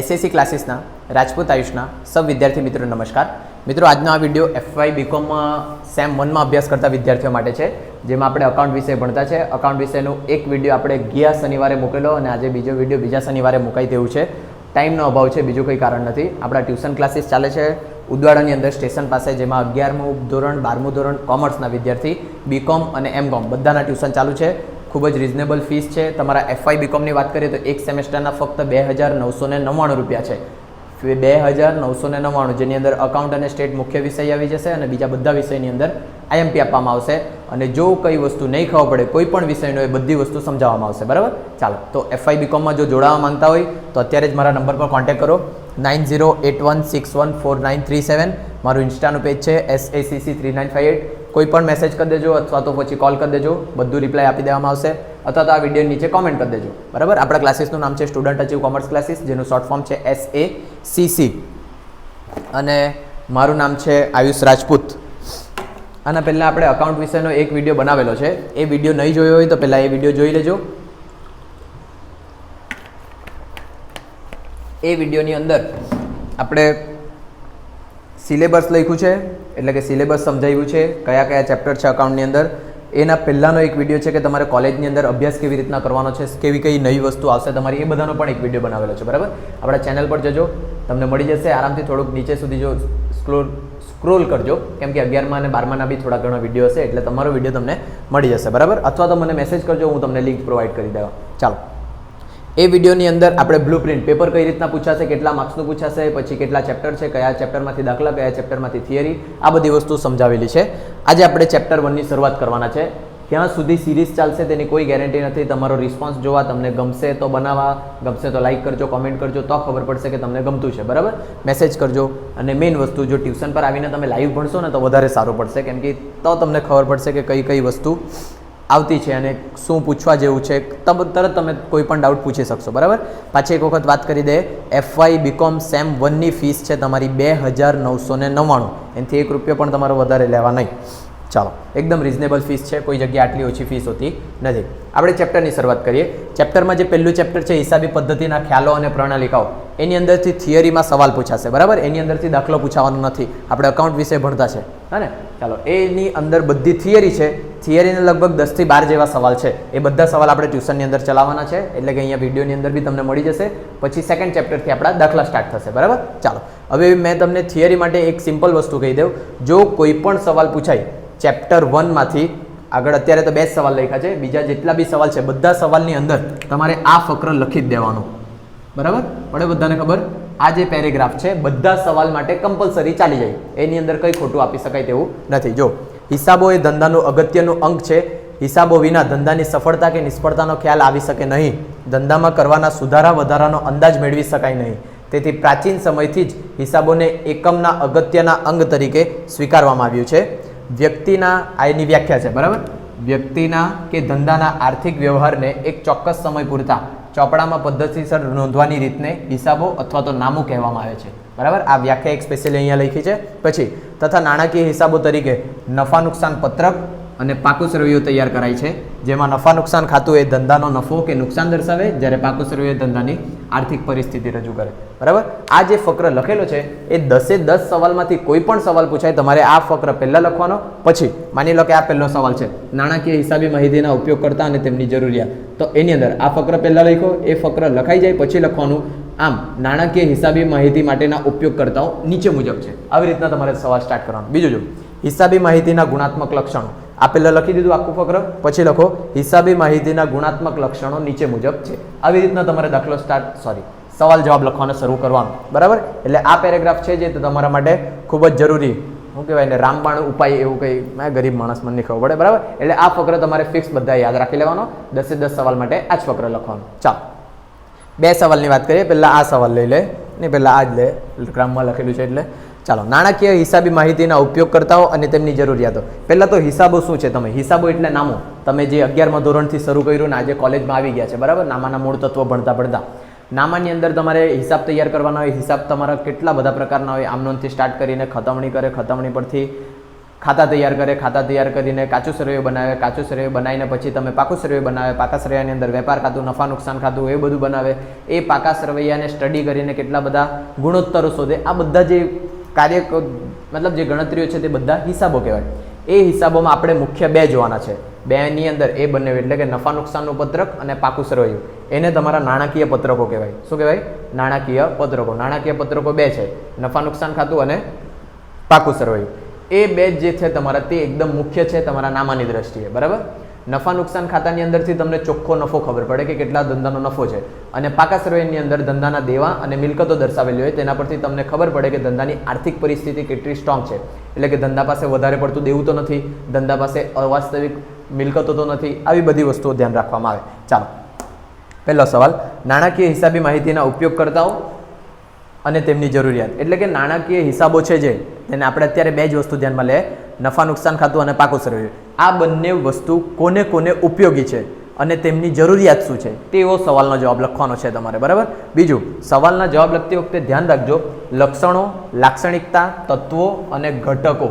SSC ક્લાસીસના Rajput આયુષના સબ વિદ્યાર્થી મિત્રો નમસ્કાર. મિત્રો, આજનો આ વીડિયો એફવાય બીકોમમાં સેમ વનમાં અભ્યાસ કરતા વિદ્યાર્થીઓ માટે છે, જેમાં આપણે અકાઉન્ટ વિશે ભણતા છે. અકાઉન્ટ વિશેનું એક વીડિયો આપણે ગયા શનિવારે મૂકેલો અને આજે બીજો વીડિયો બીજા શનિવારે મુકાઈ તેવું છે. ટાઈમનો અભાવ છે, બીજું કંઈ કારણ નથી. આપણા ટ્યુશન ક્લાસીસ ચાલે છે. ઉદવાડાની અંદર સ્ટેશન પાસે જેમાં અગિયારમું ધોરણ, બારમું ધોરણ કોમર્સના વિદ્યાર્થી બીકોમ અને એમ કોમ બધાના ટ્યુશન ચાલુ છે. ખૂબ જ રિઝનેબલ ફીસ છે. તમારા એફઆઈ બીકોમની વાત કરીએ તો એક સેમેસ્ટરના ફક્ત બે હજાર નવસો ને નવ્વાણું રૂપિયા છે. બે હજાર નવસો ને નવ્વાણું, જેની અંદર અકાઉન્ટ અને સ્ટેટ મુખ્ય વિષય આવી જશે અને બીજા બધા વિષયની અંદર આઈએમપી આપવામાં આવશે. અને જો કઈ વસ્તુ નહીં ખબર પડે, કોઈ પણ વિષયનો એ બધી વસ્તુ સમજાવવામાં આવશે. બરાબર? ચાલો, તો એફઆઈ બીકોમમાં જો જોડાવા માંગતા હોય, તો અત્યારે જ મારા નંબર પર કોન્ટેક્ટ કરો. Nine zero eight one six one four nine three seven. મારું ઇન્સ્ટાનું પેજ છે S ACC three nine five eight કોઈ પણ મેસેજ કરી દેજો અથવા તો પછી કોલ કરી દેજો. બધું રિપ્લાય આપી દેવામાં આવશે. અથવા તો આ વીડિયો નીચે કોમેન્ટ કરી દેજો. બરાબર? આપણા ક્લાસીસનું નામ છે સ્ટુડન્ટ અચીવ કોમર્સ ક્લાસીસ જેનું શોર્ટ ફોર્મ છે એસ એ સીસી અને મારું નામ છે આયુષ રાજપૂત. આના પહેલાં આપણે અકાઉન્ટ વિશેનો એક વીડિયો બનાવેલો છે. એ વીડિયો નહીં જોયો હોય તો પહેલાં એ વીડિયો જોઈ લેજો. એ વિડીયોની અંદર આપણે સિલેબસ લખ્યું છે, એટલે કે સિલેબસ સમજાવ્યું છે, કયા કયા ચેપ્ટર છે અકાઉન્ટની અંદર. એના પહેલાંનો એક વીડિયો છે કે તમારે કોલેજની અંદર અભ્યાસ કેવી રીતના કરવાનો છે, કેવી કઈ નવી વસ્તુ આવશે તમારી, એ બધાનો પણ એક વીડિયો બનાવેલો છે, બરાબર? આપણા ચેનલ પર જજો, તમને મળી જશે. આરામથી થોડુંક નીચે સુધી જો સ્ક્રોલ સ્ક્રોલ કરજો, કેમ કે અગિયારમાં અને બારમાના બી થોડા ઘણા વીડિયો હશે, એટલે તમારો વીડિયો તમને મળી જશે, બરાબર? અથવા તો મને મેસેજ કરજો, હું તમને લિંક પ્રોવાઈડ કરી દેવા. ચાલો. એ વિડીયોની અંદર આપણે બ્લુ પ્રિન્ટ પેપર કઈ રીતના પૂછાશે, કેટલા માર્ક્સનું પૂછાશે, પછી કેટલા ચેપ્ટર છે, કયા ચેપ્ટરમાંથી દાખલા, કયા ચેપ્ટરમાંથી થિયરી આ બધી વસ્તુ સમજાવેલી છે. આજે આપણે ચેપ્ટર વનની શરૂઆત કરવાના છે. ક્યાં સુધી સિરીઝ ચાલશે તેની કોઈ ગેરંટી નથી. તમારો રિસ્પોન્સ જોવા, તમને ગમશે તો બનાવવા, ગમશે તો લાઇક કરજો કોમેન્ટ કરજો, તો ખબર પડશે કે તમને ગમતું છે, બરાબર? મેસેજ કરજો. અને મેઇન વસ્તુ, જો ટ્યુશન પર આવીને તમે લાઈવ ભણશો ને, તો વધારે સારું પડશે. કેમ કે તો તમને ખબર પડશે કે કઈ કઈ વસ્તુ આવતી છે અને શું પૂછવા જેવું છે, તબ તરત તમે કોઈ પણ ડાઉટ પૂછી શકશો, બરાબર? પાછી એક વખત વાત કરી દે. એફવાય બીકોમ સેમ વનની ફીસ છે તમારી બે હજાર નવસો ને નવ્વાણું. એનાથી એક રૂપિયો પણ તમારો વધારે લેવા નહીં. ચાલો, એકદમ રિઝનેબલ ફીસ છે, કોઈ જગ્યાએ આટલી ઓછી ફીસ હોતી નથી. આપણે ચેપ્ટરની શરૂઆત કરીએ. ચેપ્ટરમાં જે પહેલું ચેપ્ટર છે, હિસાબી પદ્ધતિના ખ્યાલો અને પ્રણાલિકાઓ, એની અંદરથી થિયરીમાં સવાલ પૂછાશે, બરાબર? એની અંદરથી દાખલો પૂછાવાનો નથી. આપણે અકાઉન્ટ વિશે ભણતા છે, હા ને? ચાલો, એની અંદર બધી થિયરી છે. થિયરીને લગભગ દસથી બાર જેવા સવાલ છે. એ બધા સવાલ આપણે ટ્યુશનની અંદર ચલાવવાના છે, એટલે કે અહીંયા વિડીયોની અંદર બી તમને મળી જશે. પછી સેકન્ડ ચેપ્ટરથી આપણા દાખલા સ્ટાર્ટ થશે, બરાબર? ચાલો, હવે મેં તમને થિયરી માટે એક સિમ્પલ વસ્તુ કહી દઉં. જો કોઈ પણ સવાલ પૂછાય ચેપ્ટર વનમાંથી આગળ અત્યારે તો બે જ સવાલ લખ્યા છે. બીજા જેટલા બી સવાલ છે, બધા સવાલની અંદર તમારે આ ફક્ર લખી જ દેવાનું. બરાબર? પડે બધાને ખબર? આ જે પેરેગ્રાફ છે, બધા સવાલ માટે કમ્પલસરી ચાલી જાય. એની અંદર કંઈ ખોટું આપી શકાય તેવું નથી. જો, હિસાબો એ ધંધાનું અગત્યનું અંક છે. હિસાબો વિના ધંધાની સફળતા કે નિષ્ફળતાનો ખ્યાલ આવી શકે નહીં. ધંધામાં કરવાના સુધારા વધારાનો અંદાજ મેળવી શકાય નહીં. તેથી પ્રાચીન સમયથી જ હિસાબોને એકમના અગત્યના અંગ તરીકે સ્વીકારવામાં આવ્યું છે. વ્યક્તિના આ એની વ્યાખ્યા છે, બરાબર? વ્યક્તિના કે ધંધાના આર્થિક વ્યવહારને એક ચોક્કસ સમય પૂરતા ચોપડામાં પદ્ધતિસર નોંધવાની રીતને હિસાબો અથવા તો નામું કહેવામાં આવે છે, બરાબર? આ વ્યાખ્યા એક સ્પેશિયલી અહીંયા લખી છે. પછી, તથા નાણાકીય હિસાબો તરીકે નફા નુકસાન પત્રક અને પાકું સરવૈયું તૈયાર કરાય છે. જેમાં નફા નુકસાન ખાતું એ ધંધાનો નફો કે નુકસાન દર્શાવે જ્યારે પાકું સરવૈયું ધંધાની આર્થિક પરિસ્થિતિ રજૂ કરે. બરાબર? આ જે ફક્ર લખેલો છે, એ દસે દસ સવાલમાંથી કોઈ પણ સવાલ પૂછાય, તમારે આ ફક્ર પહેલાં લખવાનો, પછી. માની લો કે આ પહેલો સવાલ છે. નાણાકીય હિસાબી માહિતીના ઉપયોગ કરતા અને તેમની જરૂરિયાત. તો એની અંદર આ ફક્ર પહેલાં લખો, એ ફક્ર લખાઈ જાય, પછી લખવાનું. આમ, નાણાકીય હિસાબી માહિતી માટેના ઉપયોગકર્તાઓ નીચે મુજબ છે. આવી રીતના તમારે સવાલ સ્ટાર્ટ કરવાનો. બીજું જો, હિસાબી માહિતીના ગુણાત્મક લક્ષણો. આ પહેલાં લખી દીધું આખું ફક્ર. પછી લખો, હિસાબી માહિતીના ગુણાત્મક લક્ષણો નીચે મુજબ છે. આવી રીતના તમારે દાખલો સ્ટાર્ટ સોરી સવાલ જવાબ લખવાનો શરૂ કરવાનો. બરાબર? એટલે આ પેરેગ્રાફ છે જે તમારા માટે ખૂબ જ જરૂરી. શું કહેવાય ને રામબાણ ઉપાય એવું કંઈ મેં ગરીબ માણસ મને ખબર પડે, બરાબર? એટલે આ ફકર તમારે ફિક્સ બધા યાદ રાખી લેવાનો. દસે દસ સવાલ માટે આ જ ફકર લખવાનો. ચાલો. બે સવાલની વાત કરીએ. પહેલાં આ સવાલ લઈ લે ને પહેલાં આ જ લે. ક્રમમાં લખેલું છે એટલે. ચાલો, નાણાકીય હિસાબી માહિતીના ઉપયોગકર્તાઓ અને તેમની જરૂરિયાતો. પહેલાં તો હિસાબો શું છે તમે? હિસાબો એટલે નામો. તમે જે અગિયારમાં ધોરણથી શરૂ કર્યું ને આજે કોલેજમાં આવી ગયા છે, બરાબર? નામાના મૂળ તત્વો ભણતા ભણતા. નામાની અંદર તમારે હિસાબ તૈયાર કરવાના હોય, હિસાબ તમારા કેટલા બધા પ્રકારના હોય આમનોનથી સ્ટાર્ટ કરીને ખતમણી કરે ખતમણી પરથી ખાતા તૈયાર કરે, ખાતા તૈયાર કરીને કાચું સર્વે બનાવે, કાચું સર્વે બનાવીને પછી તમે પાકું સર્વે બનાવે, પાકા સર્વેની અંદર વેપાર ખાતું, નફા નુકસાન ખાતું, એ બધું બનાવે. એ પાકા સરવૈયાને સ્ટડી કરીને કેટલા બધા ગુણોત્તરો શોધે. આ બધા જે કાર્ય મતલબ જે ગણતરીઓ છે તે બધા હિસાબો કહેવાય. એ હિસાબોમાં આપણે મુખ્ય બે જોવાના છે. બેની અંદર એ બંને એટલે કે નફા નુકસાનનું પત્રક અને પાકું સરવૈયું. એને તમારા નાણાકીય પત્રકો કહેવાય. શું કહેવાય? નાણાકીય પત્રકો. નાણાકીય પત્રકો બે છે. નફા નુકસાન ખાતું અને પાકું સરવૈયું. એ બે જે છે તમારા તે એકદમ મુખ્ય છે તમારા નામાની દ્રષ્ટિએ. બરાબર? નફા નુકસાન ખાતાની અંદરથી તમને ચોખ્ખો નફો ખબર પડે કે કેટલા ધંધાનો નફો છે. અને પાકા સર્વેની અંદર ધંધાના દેવા અને મિલકતો દર્શાવેલી હોય તેના પરથી તમને ખબર પડે કે ધંધાની આર્થિક પરિસ્થિતિ કેટલી સ્ટ્રોંગ છે. એટલે કે ધંધા પાસે વધારે પડતું દેવું તો નથી, ધંધા પાસે અવાસ્તવિક મિલકતો તો નથી, આવી બધી વસ્તુઓ ધ્યાન રાખવામાં આવે. ચાલો. પહેલો સવાલ, નાણાકીય હિસાબી માહિતીના ઉપયોગકર્તાઓ અને તેમની જરૂરિયાત. એટલે કે નાણાકીય હિસાબો છે જે, તેને આપણે અત્યારે બે જ વસ્તુ ધ્યાનમાં લે નફા નુકસાન ખાતું અને પાકું સર્વે આ બંને વસ્તુ કોને કોને ઉપયોગી છે અને તેમની જરૂરિયાત શું છે તેવો સવાલનો જવાબ લખવાનો છે તમારે, બરાબર? બીજું, સવાલના જવાબ લખતી વખતે ધ્યાન રાખજો, લક્ષણો, લાક્ષણિકતા, તત્વો અને ઘટકો.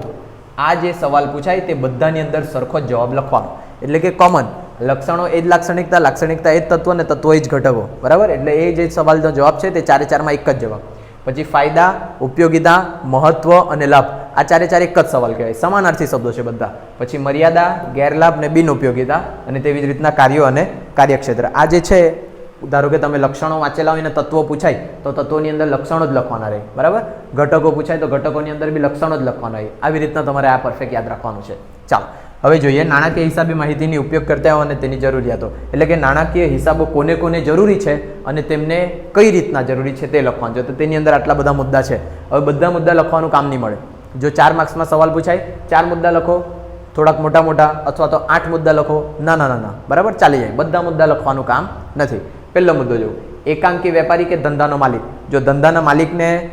આ જે સવાલ પૂછાય તે બધાની અંદર સરખો જ જવાબ લખવાનો. એટલે કે કોમન લક્ષણો એ જ લાક્ષણિકતા લાક્ષણિકતા એ જ તત્વ અને તત્વો એ જ ઘટકો. બરાબર? એટલે એ જે સવાલનો જવાબ છે તે ચારે ચારમાં એક જ જવાબ. પછી ફાયદા, ઉપયોગિતા, મહત્વ અને લાભ. આ ચારે ચાર એક જ સવાલ કહેવાય. સમાનાર્થી શબ્દો છે બધા. પછી મર્યાદા, ગેરલાભ ને બિન ઉપયોગિતા અને તેવી જ રીતના કાર્યો અને કાર્યક્ષેત્ર. આ જે છે, ધારો કે તમે લક્ષણો વાંચેલા હોય ને તત્વો પૂછાય, તો તત્વોની અંદર લક્ષણો જ લખવાના રહે. બરાબર? ઘટકો પૂછાય તો ઘટકોની અંદર બી લક્ષણો જ લખવાના રહે. આવી રીતના તમારે આ પરફેક્ટ યાદ રાખવાનું છે. ચાલો. હવે જોઈએ, નાણાકીય હિસાબી માહિતીની ઉપયોગકર્તાઓ અને તેની જરૂરિયાતો. એટલે કે નાણાકીય હિસાબો કોને કોને જરૂરી છે અને તેમને કઈ રીતના જરૂરી છે તે લખવાનું. છે તો તેની અંદર આટલા બધા મુદ્દા છે. હવે બધા મુદ્દા લખવાનું કામ નહીં મળે. જો ચાર માર્ક્સમાં સવાલ પૂછાય, ચાર મુદ્દા લખો, થોડાક મોટા મોટા, અથવા તો આઠ મુદ્દા લખો, ના ના ના બરાબર? ચાલી જાય. બધા મુદ્દા લખવાનું કામ નથી. પહેલો મુદ્દો જો એકાંકી વેપારી કે ધંધાનો માલિક? જો ધંધાના માલિકને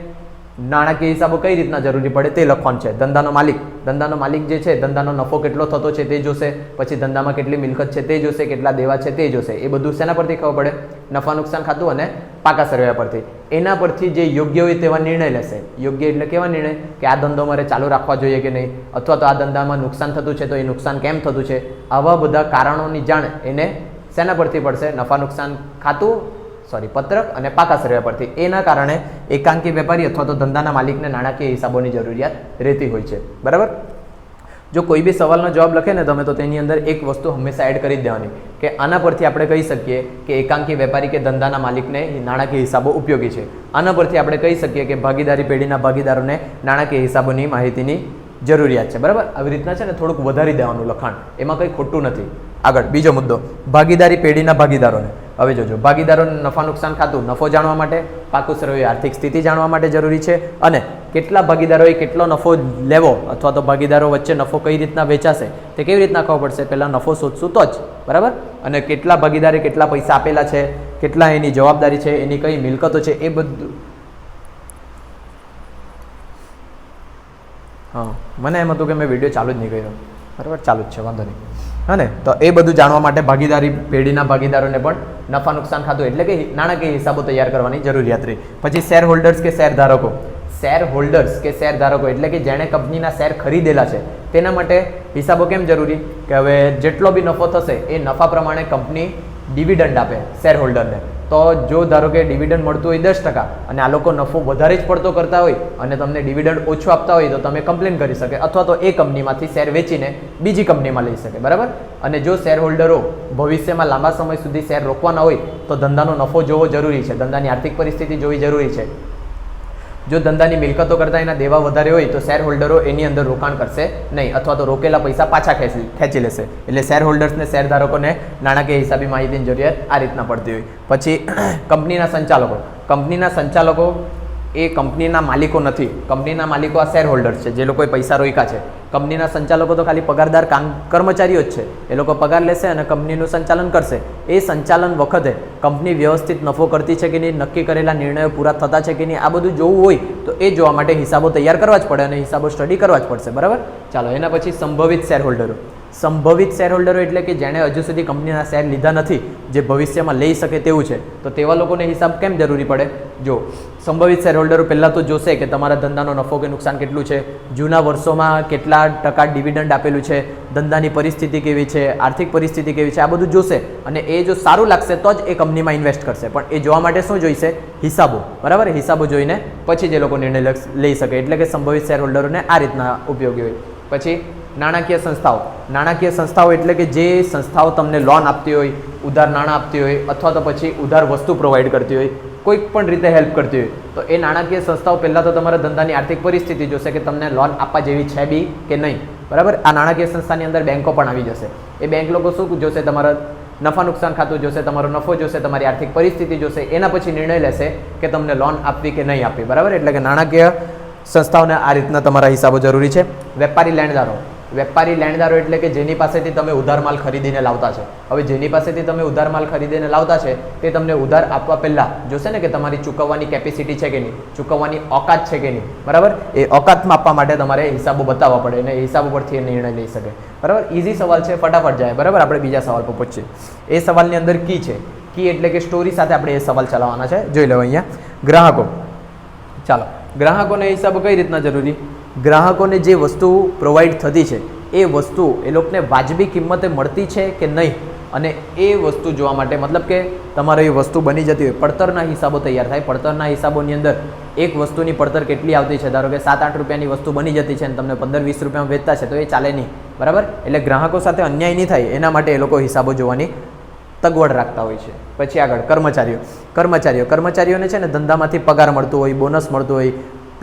નાણાકીય હિસાબો કઈ રીતના જરૂરી પડે તે લખવાનું છે. ધંધાનો માલિક. ધંધાનો માલિક જે છે, ધંધાનો નફો કેટલો થતો છે તે જોશે. પછી ધંધામાં કેટલી મિલકત છે તે જોશે, કેટલા દેવા છે તે જોશે. એ બધું શેના પરથી ખબર પડે? નફા નુકસાન ખાતું અને પાકા સર્વે પરથી. એના પરથી જે યોગ્ય હોય તેવા નિર્ણય લેશે. યોગ્ય એટલે કેવા નિર્ણય? કે આ ધંધો મારે ચાલુ રાખવા જોઈએ કે નહીં? અથવા તો આ ધંધામાં નુકસાન થતું છે તો એ નુકસાન કેમ થતું છે? આવા બધા કારણોની જાણ એને શેના પરથી પડશે? નફા નુકસાન ખાતું સોરી પત્રક અને પાકા સર્વે પરથી. એના કારણે એકાંકી વેપારી અથવા તો ધંધાના માલિકને નાણાકીય હિસાબોની જરૂરિયાત રહેતી હોય છે. બરાબર? જો કોઈ બી સવાલનો જવાબ લખે ને તમે, તો તેની અંદર એક વસ્તુ હંમેશા એડ કરી દેવાની. કે આના પરથી આપણે કહી શકીએ કે એકાંકી વેપારી કે ધંધાના માલિકને નાણાકીય હિસાબો ઉપયોગી છે. આના પરથી આપણે કહી શકીએ કે ભાગીદારી પેઢીના ભાગીદારોને નાણાકીય હિસાબોની માહિતીની જરૂરિયાત છે. બરાબર? આવી રીતના છે ને થોડુંક વધારી દેવાનું લખાણ. એમાં કંઈ ખોટું નથી. આગળ, બીજો મુદ્દો. ભાગીદારી પેઢીના ભાગીદારોને. હવે જોજો, ભાગીદારોને નફા નુકસાન ખાતું, નફો જાણવા માટે પાકું સર્વે આર્થિક સ્થિતિ જાણવા માટે જરૂરી છે અને કેટલા ભાગીદારોએ કેટલો નફો લેવો અથવા તો ભાગીદારો વચ્ચે નફો કઈ રીતના વેચાશે તે કેવી રીતના ખબર પડશે? પહેલાં નફો શોધશું તો જ, બરાબર? અને કેટલા ભાગીદારે કેટલા પૈસા આપેલા છે, કેટલા એની જવાબદારી છે, એની કઈ મિલકતો છે, એ બધું. હા, મને એમ હતું કે મેં વીડિયો ચાલુ જ નહીં કર્યો. બરાબર? ચાલુ જ છે, વાંધો નહીં. હા ને તો એ બધું જાણવા માટે ભાગીદારી પેઢીના ભાગીદારોને પણ નફા નુકસાન ખાતું એટલે કે નાણાકીય હિસાબો તૈયાર કરવાની જરૂરિયાત રહી. પછી શેર હોલ્ડર્સ કે શેર ધારકો? શેર હોલ્ડર્સ કે શેર ધારકો એટલે કે જેણે કંપનીના શેર ખરીદેલા છે, તેના માટે હિસાબો કેમ જરૂરી? કે હવે જેટલો બી નફો થશે, એ નફા પ્રમાણે કંપની ડિવિડન્ડ આપે શેર હોલ્ડરને તો જો ધારો કે ડિવિડન્ડ મળતું હોય દસ ટકા અને આ લોકો નફો વધારે જ પડતો કરતા હોય અને તમને ડિવિડન્ડ ઓછું આપતા હોય તો તમે કમ્પ્લેન કરી શકે અથવા તો એ કંપનીમાંથી શેર વેચીને બીજી કંપનીમાં લઈ શકે, બરાબર? અને જો શેર હોલ્ડરો ભવિષ્યમાં લાંબા સમય સુધી શેર રોકવાના હોય તો ધંધાનો નફો જોવો જરૂરી છે. ધંધાની આર્થિક પરિસ્થિતિ જોવી જરૂરી છે. જો ધંધાની મિલકતો કરતાં એના દેવા વધારે હોય તો શેર હોલ્ડરો એની અંદર રોકાણ કરશે નહીં, અથવા તો રોકેલા પૈસા પાછા ખેંચી ખેંચી લેશે. એટલે શેર હોલ્ડર્સને શેરધારકોને નાણાકીય હિસાબી માહિતીની જરૂરિયાત આ રીતના પડતી હોય. પછી, કંપનીના સંચાલકો. કંપનીના સંચાલકો એ કંપનીના માલિકો નથી. કંપનીના માલિકો આ શેર હોલ્ડર્સ છે. જે લોકોએ પૈસા રોક્યા છે. કંપનીના સંચાલકો તો ખાલી પગારદાર કામ કર્મચારીઓ જ છે. એ લોકો પગાર લેશે અને કંપનીનું સંચાલન કરશે. એ સંચાલન વખતે કંપની વ્યવસ્થિત નફો કરતી છે કે નહીં, નક્કી કરેલા નિર્ણયો પૂરા થતા છે કે નહીં, આ બધું જોવું હોય તો એ જોવા માટે હિસાબો તૈયાર કરવા જ પડે અને હિસાબો સ્ટડી કરવા જ પડશે. બરાબર? ચાલો, એના પછી સંભવિત શેર હોલ્ડરો સંભવિત શેર હોલ્ડરો એટલે કે જેણે હજુ સુધી કંપનીના શેર લીધા નથી, જે ભવિષ્યમાં લઈ શકે તેવું છે, તો તેવા લોકોને હિસાબ કેમ જરૂરી પડે? જો, સંભવિત શેર હોલ્ડરો પહેલાં તો જોશે કે તમારા ધંધાનો નફો કે નુકસાન કેટલું છે, જૂના વર્ષોમાં કેટલા ટકા ડિવિડન્ડ આપેલું છે, ધંધાની પરિસ્થિતિ કેવી છે, આર્થિક પરિસ્થિતિ કેવી છે, આ બધું જોશે અને એ જો સારું લાગશે તો જ એ કંપનીમાં ઇન્વેસ્ટ કરશે. પણ એ જોવા માટે શું જોઈશે? હિસાબો. બરાબર? હિસાબો જોઈને પછી જે લોકો નિર્ણય લઈ શકે. એટલે કે સંભવિત શેર હોલ્ડરોને આ રીતના ઉપયોગી હોય. પછી નાણાકીય સંસ્થાઓ. નાણાકીય સંસ્થાઓ એટલે કે જે સંસ્થાઓ તમને લોન આપતી હોય, ઉધાર નાણાં આપતી હોય, અથવા તો પછી ઉધાર વસ્તુ પ્રોવાઈડ કરતી હોય, કોઈક પણ રીતે હેલ્પ કરતી હોય, તો એ નાણાકીય સંસ્થાઓ પહેલાં તો તમારા ધંધાની આર્થિક પરિસ્થિતિ જોશે કે તમને લોન આપવા જેવી છે બી કે નહીં. બરાબર? આ નાણાકીય સંસ્થાની અંદર બેંકો પણ આવી જશે. એ બેંક લોકો શું જોશે? તમારા નફા નુકસાન ખાતું જોશે, તમારો નફો જોશે, તમારી આર્થિક પરિસ્થિતિ જોશે, એના પછી નિર્ણય લેશે કે તમને લોન આપવી કે નહીં આપવી. બરાબર? એટલે કે નાણાકીય સંસ્થાઓને આ રીતના તમારા હિસાબો જરૂરી છે. વેપારી લેણદારો. વેપારી લેણદારો એટલે કે જેની પાસેથી તમે ઉધાર માલ ખરીદીને લાવતા છે. હવે જેની પાસેથી તમે ઉધાર માલ ખરીદીને લાવતા છે, તે તમને ઉધાર આપવા પહેલાં જોશે ને કે તમારી ચૂકવવાની કેપેસિટી છે કે નહીં, ચૂકવવાની ઓકાત છે કે નહીં. બરાબર? એ ઓકાતમાં માપવા માટે તમારે હિસાબો બતાવવા પડે અને હિસાબો પરથી એ નિર્ણય લઈ શકે. બરાબર? ઇઝી સવાલ છે, ફટાફટ જાય. બરાબર? આપણે બીજા સવાલ પર પહોંચીએ. એ સવાલની અંદર કી છે? કી એટલે કે સ્ટોરી સાથે આપણે એ સવાલ ચલાવવાના છે. જોઈ લો અહીંયા. ગ્રાહકો. ચાલો. ગ્રાહકોને હિસાબો કઈ રીતના જરૂરી? ગ્રાહકોને જે વસ્તુ પ્રોવાઈડ થતી છે, એ વસ્તુ એ લોકોને વાજબી કિંમતે મળતી છે કે નહીં? અને એ વસ્તુ જોવા માટે મતલબ કે તમારે એ વસ્તુ બની જતી હોય. પડતરના હિસાબો તૈયાર થાય. પડતરના હિસાબોની અંદર એક વસ્તુની પડતર કેટલી આવતી છે? ધારો કે સાત આઠ રૂપિયાની વસ્તુ બની જતી છે અને તમને પંદર વીસ રૂપિયામાં વેચતા છે, તો એ ચાલે નહીં. બરાબર? એટલે ગ્રાહકો સાથે અન્યાય નહીં થાય. એના માટે એ લોકો હિસાબો જોવાની તગવડ રાખતા હોય છે. પછી આગળ કર્મચારીઓ. કર્મચારીઓ. કર્મચારીઓને છે ને ધંધામાંથી પગાર મળતો હોય, બોનસ મળતો હોય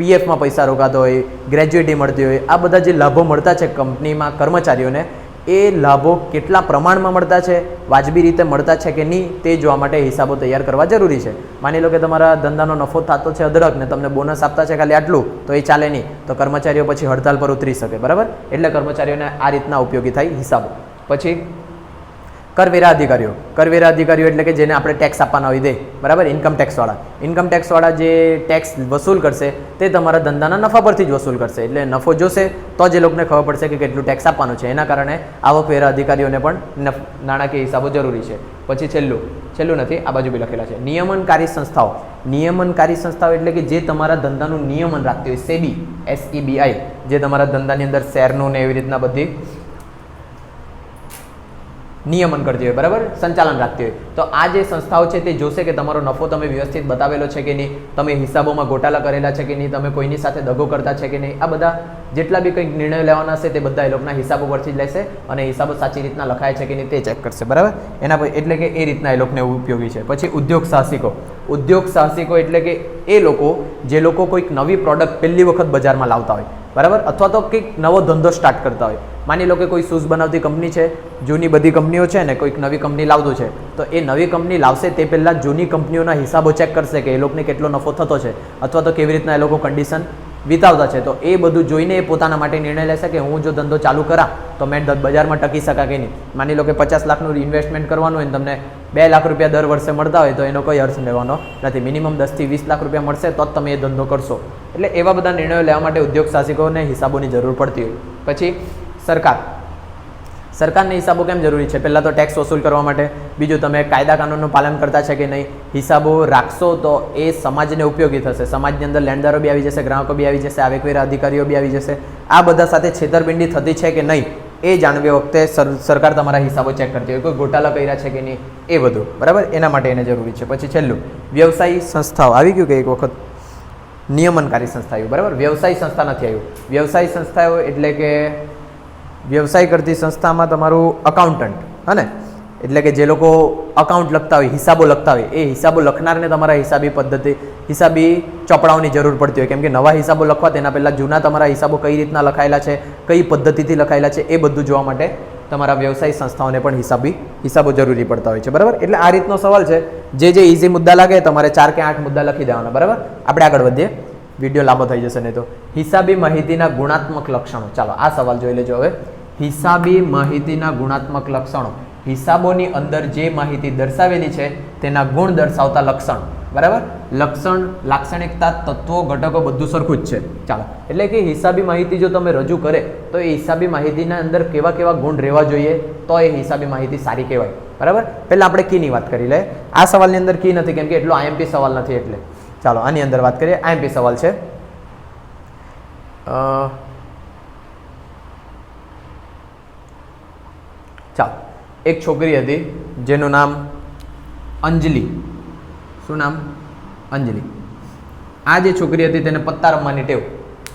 પીએફમાં પૈસા રોકાતો હોય ગ્રેજ્યુએટી મળતી હોય, આ બધા જે લાભો મળતા છે કંપનીમાં, કર્મચારીઓને, એ લાભો કેટલા પ્રમાણમાં મળતા છે, વાજબી રીતે મળતા છે કે નહીં, તે જોવા માટે હિસાબો તૈયાર કરવા જરૂરી છે. માની લો કે તમારા ધંધાનો નફો થતો છે અદરક ને તમને બોનસ આપતા છે ખાલી આટલું, તો એ ચાલે નહીં, તો કર્મચારીઓ પછી હડતાલ પર ઉતરી શકે, બરાબર? એટલે કર્મચારીઓને આ રીતના ઉપયોગી થાય હિસાબો. પછી કરવેરા અધિકારીઓ કરવેરા અધિકારીઓ એટલે કે જેને આપણે ટેક્સ આપવાના હોય દે. બરાબર? ઇન્કમ ટેક્સવાળા ઇન્કમ ટેક્સવાળા જે ટેક્સ વસૂલ કરશે, તે તમારા ધંધાના નફા પરથી જ વસૂલ કરશે. એટલે નફો જોશે, તો જ એ લોકોને ખબર પડશે કે કેટલું ટેક્સ આપવાનું છે. એના કારણે આવકવેરા અધિકારીઓને પણ નાણાકીય હિસાબો જરૂરી છે. પછી છેલ્લું. છેલ્લું નથી, આ બાજુ બી લખેલા છે. નિયમનકારી સંસ્થાઓ. નિયમનકારી સંસ્થાઓ એટલે કે જે તમારા ધંધાનું નિયમન રાખતી હોય, સેબી એસઈબીઆઈ જે તમારા ધંધાની અંદર શેરનું ને એવી રીતના બધી નિયમન કરતી હોય, બરાબર? સંચાલન રાખતી હોય. તો આ જે સંસ્થાઓ છે તે જોશે કે તમારો નફો તમે વ્યવસ્થિત બતાવેલો છે કે નહીં, તમે હિસાબોમાં ગોટાલા કરેલા છે કે નહીં, તમે કોઈની સાથે દગો કરતા છે કે નહીં, આ બધા જેટલા બી કંઈક નિર્ણયો લેવાના છે તે બધા એ લોકોના હિસાબો પરથી જ લેશે અને હિસાબો સાચી રીતના લખાય છે કે નહીં તે ચેક કરશે, બરાબર? એના પર એટલે કે એ રીતના એ લોકોને ઉપયોગી છે. પછી ઉદ્યોગ સાહસિકો. ઉદ્યોગ સાહસિકો એટલે કે એ લોકો જે લોકો કોઈક નવી પ્રોડક્ટ પહેલી વખત બજારમાં લાવતા હોય. બરાબર? અથવા તો કંઈક નવો ધંધો સ્ટાર્ટ કરતા હોય. માની લો કે કોઈ શૂઝ બનાવતી કંપની છે, જૂની બધી કંપનીઓ છે ને કોઈક નવી કંપની લાવતું છે, તો એ નવી કંપની લાવશે તે પહેલાં જૂની કંપનીઓના હિસાબો ચેક કરશે કે એ લોકોને કેટલો નફો થતો છે, અથવા તો કેવી રીતના એ લોકો કન્ડિશન વિતાવતા છે. તો એ બધું જોઈને એ પોતાના માટે નિર્ણય લેશે કે હું જો ધંધો ચાલુ કરા, તો મેં બજારમાં ટકી શકા કે નહીં. માની લો કે પચાસ લાખનું ઇન્વેસ્ટમેન્ટ કરવાનું હોય ને તમને બે લાખ રૂપિયા દર વર્ષે મળતા હોય, તો એનો કોઈ અર્થ લેવાનો નથી. મિનિમમ દસથી વીસ લાખ રૂપિયા મળશે, તો જ તમે એ ધંધો કરશો. એટલે એવા બધા નિર્ણયો લેવા માટે ઉદ્યોગ સાહસિકોને હિસાબોની જરૂર પડતી હોય. પછી સરકાર. સરકારને હિસાબો કેમ જરૂરી છે? પહેલાં તો ટેક્સ વસૂલ કરવા માટે. બીજું, તમે કાયદા કાનૂનનું પાલન કરતા છે કે નહીં? હિસાબો રાખશો તો એ સમાજને ઉપયોગી થશે. સમાજની અંદર લેણદારો બી આવી જશે, ગ્રાહકો બી આવી જશે આવકવેરા અધિકારીઓ બી આવી જશે. આ બધા સાથે છેતરપિંડી થતી છે કે નહીં? એ જાણવી વખતે સર- સરકાર તમારા હિસાબો ચેક કરતી હોય. કોઈ ગોટાલા કર્યા છે કે નહીં? એ બધું. બરાબર? એના માટે એને જરૂરી છે. પછી છેલ્લું, વ્યવસાયી સંસ્થાઓ. આવી ગયું કે એક વખત? નિયમનકારી સંસ્થા આવ્યું બરાબર? વ્યવસાય સંસ્થા નથી આવ્યું. વ્યવસાયી સંસ્થાઓ એટલે કે વ્યવસાય કરતી સંસ્થામાં તમારું અકાઉન્ટન્ટ હને એટલે કે જે લોકો અકાઉન્ટ લખતા હોય, હિસાબો લખતા હોય, એ હિસાબો લખનારને તમારા હિસાબી પદ્ધતિ, હિસાબી ચોપડાઓની જરૂર પડતી હોય. કેમ કે નવા હિસાબો લખવા તેના પહેલાં જૂના તમારા હિસાબો કઈ રીતના લખાયેલા છે, કઈ પદ્ધતિથી લખાયેલા છે, એ બધું જોવા માટે તમારા વ્યવસાય સંસ્થાઓને પણ હિસાબી, હિસાબો જરૂરી પડતા હોય છે. બરાબર? એટલે આ રીતનો સવાલ છે. જે જે ઇઝી મુદ્દા લાગે, તમારે ચાર કે આઠ મુદ્દા લખી દેવાના. બરાબર? આપણે આગળ વધીએ. વીડિયો લાંબો થઈ જશે નહીં તો. હિસાબી માહિતીના ગુણાત્મક લક્ષણો. ચાલો, આ સવાલ જોઈ લેજો હવે. હિસાબી માહિતીના ગુણાત્મક લક્ષણો. હિસાબોની અંદર જે માહિતી દર્શાવેલી છે તેના ગુણ દર્શાવતા લક્ષણ. બરાબર? લક્ષણ લાક્ષણિકતા તત્વો ઘટકો બધું સરખું જ છે. ચાલો. એટલે કે હિસાબી માહિતી જો તમે રજૂ કરે તો એ હિસાબી માહિતીના અંદર કેવા કેવા ગુણ રહેવા જોઈએ તો એ હિસાબી માહિતી સારી કહેવાય. બરાબર? પહેલાં આપણે કીની વાત કરી લે આ સવાલની અંદર કી નથી કેમ કે એટલો આઈએમપી સવાલ નથી એટલે. ચાલો આની અંદર વાત કરીએ. આઈએમપી સવાલ છે. અ, ચાલો, એક છોકરી હતી જેનું નામ અંજલિ. શું નામ? અંજલિ. આ જે છોકરી હતી તેને પત્તા રમવાની ટેવ.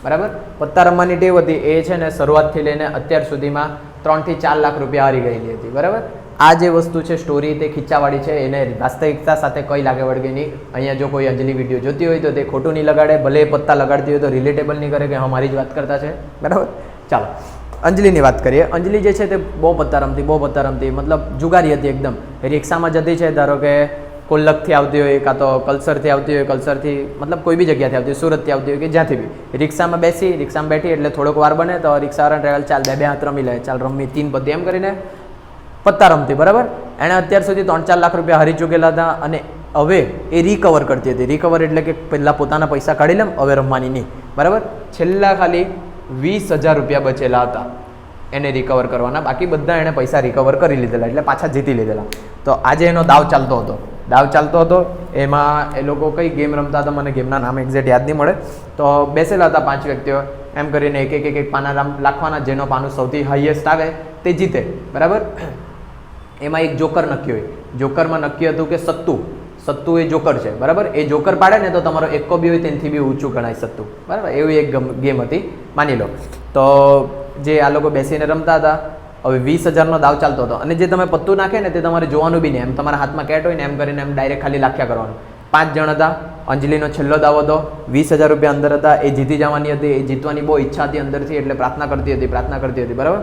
બરાબર? પત્તા રમવાની ટેવ હતી એ છે ને શરૂઆતથી લઈને અત્યાર સુધીમાં ત્રણથી ચાર લાખ રૂપિયા હારી ગયેલી હતી. બરાબર? આ જે વસ્તુ છે સ્ટોરી તે ખીચાવાળી છે, એને વાસ્તવિકતા સાથે કઈ લાગે વળગે નહીં. અહીંયા જો કોઈ અંજલિ વીડિયો જોતી હોય તો તે ખોટું નહીં લગાડે. ભલે પત્તા લગાડતી હોય તો રિલેટેબલ નહીં કરે કે હા, મારી જ વાત કરતા છે. બરાબર? ચાલો. અંજલિની વાત કરીએ. અંજલિ જે છે તે બહુ પત્તા રમતી બહુ પત્તા રમતી મતલબ જુગારી હતી એકદમ. રિક્ષામાં જતી છે, ધારો કે કોલ્લકથી આવતી હોય, કાં તો કલ્સરથી આવતી હોય, કલ્સરથી મતલબ કોઈ બી જગ્યાથી આવતી હોય, સુરતથી આવતી હોય કે જ્યાંથી બી. રિક્ષામાં બેસી, રિક્ષામાં બેઠી એટલે થોડોક વાર બને તો રિક્ષાવાળા ચાલ બે બે હાથ રમી લે, ચાલ રમી તીન બધી એમ કરીને પત્તા રમતી બરાબર? એણે અત્યાર સુધી ત્રણ ચાર લાખ રૂપિયા હરી ચૂકેલા હતા અને હવે એ રિકવર કરતી હતી. રિકવર એટલે કે પહેલાં પોતાના પૈસા કાઢી લેમ, હવે રમવાની નહીં. બરાબર? છેલ્લા ખાલી વીસ હજાર રૂપિયા બચેલા હતા. એને રિકવર કરવાના. બાકી બધા એણે પૈસા રિકવર કરી લીધેલા, એટલે પાછા જીતી લીધેલા. તો આજે એનો દાવ ચાલતો હતો. દાવ ચાલતો હતો, એમાં એ લોકો કઈ ગેમ રમતા હતા મને ગેમના નામ એક્ઝેક્ટ યાદ નહીં મળે. તો બેસેલા હતા પાંચ વ્યક્તિઓ. એમ કરીને એક એક એક એક પાના લાખવાના, જેનો પાનું સૌથી હાઈએસ્ટ આવે તે જીતે. બરાબર? એમાં એક જોકર નક્કી હોય. જોકરમાં નક્કી હતું કે સત્તુ. સત્તુ એ જોકર છે, બરાબર? એ જોકર પાડે ને તો તમારો એકો બી હોય તેનાથી બી ઊંચું ગણાય સત્તુ, બરાબર? એવી એક ગેમ હતી, માની લો. તો જે આ લોકો બેસીને રમતા હતા, હવે વીસ હજારનો દાવ ચાલતો હતો. અને જે તમે પત્તું નાખે ને તે તમારે જોવાનું બી નહીં. એમ તમારા હાથમાં કેટ હોય ને એમ કરીને એમ ડાયરેક્ટ ખાલી લાખ્યા કરવાનું. પાંચ જણ હતા, અંજલિનો છેલ્લો દાવ હતો. વીસ હજાર રૂપિયા અંદર હતા. એ જીતી જવાની હતી. એ જીતવાની બહુ ઈચ્છા હતી અંદરથી, એટલે પ્રાર્થના કરતી હતી, પ્રાર્થના કરતી હતી, બરાબર?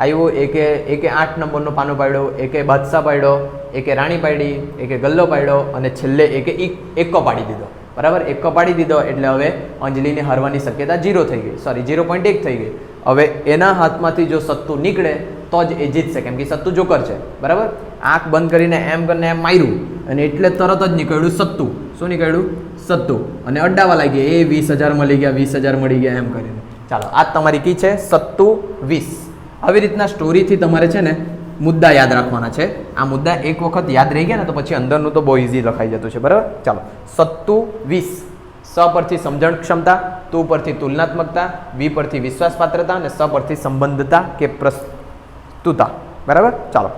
આવ્યું, એકે એકે આઠ નંબરનો પાનો પાડ્યો, એકે બાદશાહ પાડ્યો, એકે રાણી પાડી, એકે ગલ્લો પાડ્યો અને છેલ્લે એકે એકો પાડી દીધો. બરાબર? એકો પાડી દીધો એટલે હવે અંજલિને હારવાની શક્યતા જીરો થઈ ગઈ. સોરી જીરો પોઈન્ટ એક થઈ ગઈ. હવે એના હાથમાંથી જો સત્તુ નીકળે, તો જ એ જીતશે. કેમ કે સત્તુ જોકર છે. બરાબર? આંખ બંધ કરીને એમ કરીને એમ માર્યું અને એટલે તરત જ નીકળ્યું સત્તુ. શું નીકળ્યું? સત્તુ. અને અડ્ડાવા લાગી એ વીસ હજાર મળી ગયા, વીસ હજાર મળી ગયા એમ કરીને. ચાલો, આ તમારી કી છે? સત્તુ વીસ. આવી રીતના સ્ટોરીથી તમારે છે ને મુદ્દા યાદ રાખવાના છે. આ મુદ્દા એક વખત યાદ રહી ગયા ને તો પછી અંદરનું તો બહુ ઇઝી લખાઈ જતું છે, બરાબર? ચાલો. સત્તુ વીસ. સ પરથી સમજણ ક્ષમતા, તુ પરથી તુલનાત્મકતા, વી પરથી વિશ્વાસપાત્રતા અને સ પરથી સંબંધતા કે પ્રસ્તુતા. બરાબર? ચાલો.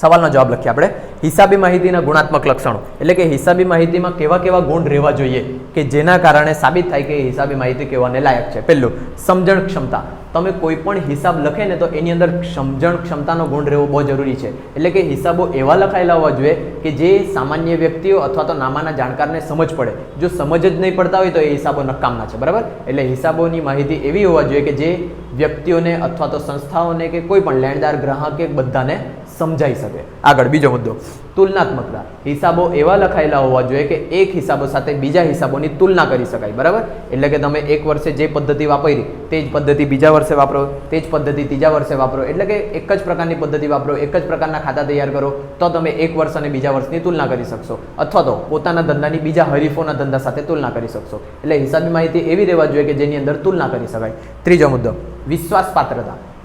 સવાલનો જવાબ લખીએ આપણે. હિસાબી માહિતીના ગુણાત્મક લક્ષણો. એટલે કે હિસાબી માહિતીમાં કેવા કેવા ગુણ રહેવા જોઈએ કે જેના કારણે સાબિત થાય કે હિસાબી માહિતી કહેવાને લાયક છે. પહેલું, સમજણ ક્ષમતા. તમે કોઈ પણ હિસાબ લખે ને તો એની અંદર સમજણ ક્ષમતાનો ગુણ રહેવો બહુ જરૂરી છે. એટલે કે હિસાબો એવા લખાયેલા હોવા જોઈએ કે જે સામાન્ય વ્યક્તિઓ અથવા તો નામાના જાણકારને સમજ પડે. જો સમજ જ નહીં પડતા હોય તો એ હિસાબો નકામના છે. બરાબર? એટલે હિસાબોની માહિતી એવી હોવા જોઈએ કે જે વ્યક્તિઓને અથવા તો સંસ્થાઓને કે કોઈ પણ લેણદાર ગ્રાહક બધાને સમજાઈ શકે. આગળ બીજો મુદ્દો. તુલનાત્મકતા હિસાબો એવા લખાયેલા હોવા જોઈએ કે એક હિસાબો સાથે બીજા હિસાબોની તુલના કરી શકાય. બરાબર? એટલે કે તમે એક વર્ષે જે પદ્ધતિ વાપરી, તે જ પદ્ધતિ બીજા વર્ષે વાપરો, તે જ પદ્ધતિ ત્રીજા વર્ષે વાપરો. એટલે કે એક જ પ્રકારની પદ્ધતિ વાપરો, એક જ પ્રકારના ખાતા તૈયાર કરો, તો તમે એક વર્ષ અને બીજા વર્ષની તુલના કરી શકશો. અથવા તો પોતાના ધંધાની બીજા હરીફોના ધંધા સાથે તુલના કરી શકશો. એટલે હિસાબી માહિતી એવી રહેવા જોઈએ કે જેની અંદર તુલના કરી શકાય. ત્રીજો મુદ્દો. વિશ્વાસ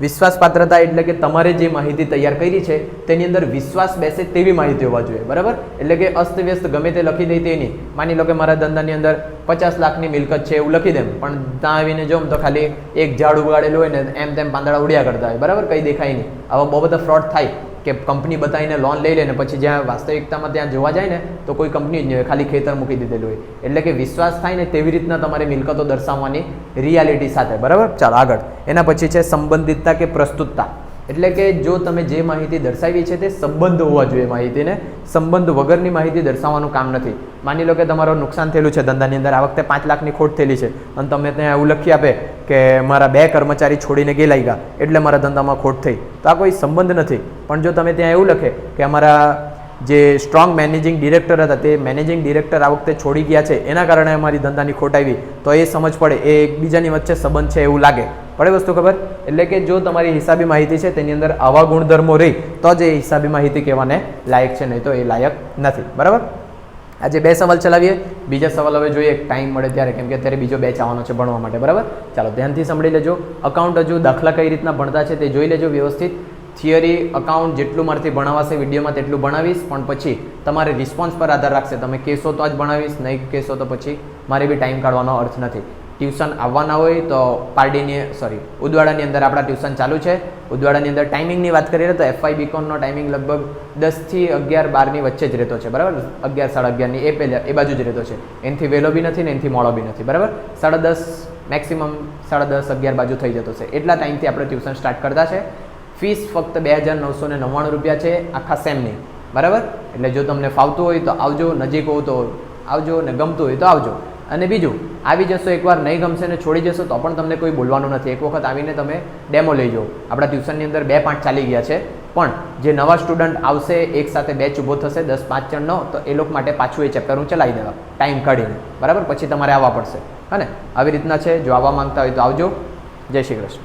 પાત્રતા વિશ્વાસ પાત્રતા એટલે કે તમારે જે માહિતી તૈયાર કરી છે, તેની અંદર વિશ્વાસ બેસે તેવી માહિતી હોવા જોઈએ, બરાબર? એટલે કે અસ્તવ્યસ્ત ગમે તે લખી દે તે નહીં માની લો કે મારા ધંધાની અંદર પચાસ લાખની મિલકત છે એવું લખી દેમ પણ ત્યાં આવીને જોમ તો ખાલી એક ઝાડ ઉગાડેલું હોય ને એમ તેમ પાંદડા ઉડ્યા કરતા હોય, બરાબર? કંઈ દેખાય નહીં. આવા બહુ બધા ફ્રોડ થાય. કે કંપની બતાવીને લોન લઈ લે ને પછી જ્યાં વાસ્તવિકતામાં ત્યાં જોવા જાય ને, તો કોઈ કંપની જ નહીં ખાલી ખેતર મૂકી દીધેલું હોય. એટલે કે વિશ્વાસ થાય ને તેવી રીતના તમારે મિલકતો દર્શાવવાની રિયાલિટી સાથે, બરાબર? ચાલો આગળ. એના પછી છે સંબંધિતતા કે પ્રસ્તુતતા. એટલે કે જો તમે જે માહિતી દર્શાવી છે તે સંબંધ હોવા જોઈએ માહિતીને. સંબંધ વગરની માહિતી દર્શાવવાનું કામ નથી. માની લો કે તમારો નુકસાન થયેલું છે ધંધાની અંદર, આ વખતે પાંચ લાખની ખોટ થયેલી છે. અને તમે ત્યાં એવું લખી આપે કે મારા બે કર્મચારી છોડીને ગયેલા ગયા, એટલે મારા ધંધામાં ખોટ થઈ. તો આ કોઈ સંબંધ નથી. પણ જો તમે ત્યાં એવું લખે કે અમારા જે સ્ટ્રોંગ મેનેજિંગ ડિરેક્ટર હતા, તે મેનેજિંગ ડિરેક્ટર આ વખતે છોડી ગયા છે. એના કારણે અમારી ધંધાની ખોટાવી તો એ સમજ પડે, એ એકબીજાની વચ્ચે સંબંધ છે એવું લાગે. પડે વસ્તુ ખબર? એટલે કે જો તમારી હિસાબી માહિતી છે, તેની અંદર આવા ગુણધર્મો રહી, તો જ એ હિસાબી માહિતી કહેવાને લાયક છે, નહીં તો એ લાયક નથી. બરાબર? આજે બે સવાલ ચલાવીએ. બીજા સવાલ હવે જોઈએ, ટાઈમ મળે ત્યારે, કેમ કે અત્યારે બીજો બેચ આવવાનો છે ભણવા માટે. બરાબર? ચાલો ધ્યાનથી સાંભળી લેજો. અકાઉન્ટ હજુ દાખલા કઈ રીતના ભણતા છે તે જોઈ લેજો વ્યવસ્થિત. થિયરી અકાઉન્ટ જેટલું મારાથી ભણાવાશે વિડીયોમાં તેટલું ભણાવીશ, પણ પછી તમારે રિસ્પોન્સ પર આધાર રાખશે. તમે કહેશો તો જ ભણાવીશ, નહીં કહેશો તો પછી મારે બી ટાઈમ કાઢવાનો અર્થ નથી. ટ્યુશન આવવાના હોય તો પારડીની સોરી ઉદવાડાની અંદર આપણા ટ્યુશન ચાલુ છે. ઉદવાડાની અંદર ટાઈમિંગની વાત કરીએ તો એફઆઈ બીકોનનો ટાઈમિંગ લગભગ દસથી અગિયાર બારની વચ્ચે જ રહેતો છે, બરાબર? અગિયાર, સાડા અગિયારની, એ પહેલાં, એ બાજુ જ રહેતો છે. એનાથી વહેલો બી નથી ને એનાથી મોડો બી નથી, બરાબર? સાડા દસ મેક્સિમમ સાડા દસ અગિયાર બાજુ થઈ જતો છે. એટલા ટાઈમથી આપણે ટ્યુશન સ્ટાર્ટ કરતા છે. ફીસ ફક્ત બે હજાર નવસો ને નવ્વાણું રૂપિયા છે આખા સેમની. બરાબર? એટલે જો તમને ફાવતું હોય તો આવજો, નજીક હોવ તો આવજો ને ગમતું હોય તો આવજો. અને બીજું, આવી જશો એકવાર, નહીં ગમશે ને છોડી જશો તો પણ તમને કોઈ બોલવાનું નથી. એક વખત આવીને તમે ડેમો લઈ જાઓ. આપણા ટ્યુશનની અંદર બે પાંચ ચાલી ગયા છે. પણ જે નવા સ્ટુડન્ટ આવશે, એક સાથે બેચ ઊભો થશે, દસ પાંચ જણનો, તો એ લોકો માટે પાછું એ ચેપ્ટર હું ચલાવી દેવા. ટાઈમ કાઢીને. બરાબર? પછી તમારે આવવા પડશે. હે ને? આવી રીતના છે. જો આવવા માંગતા હોય તો આવજો. જય શ્રી કૃષ્ણ.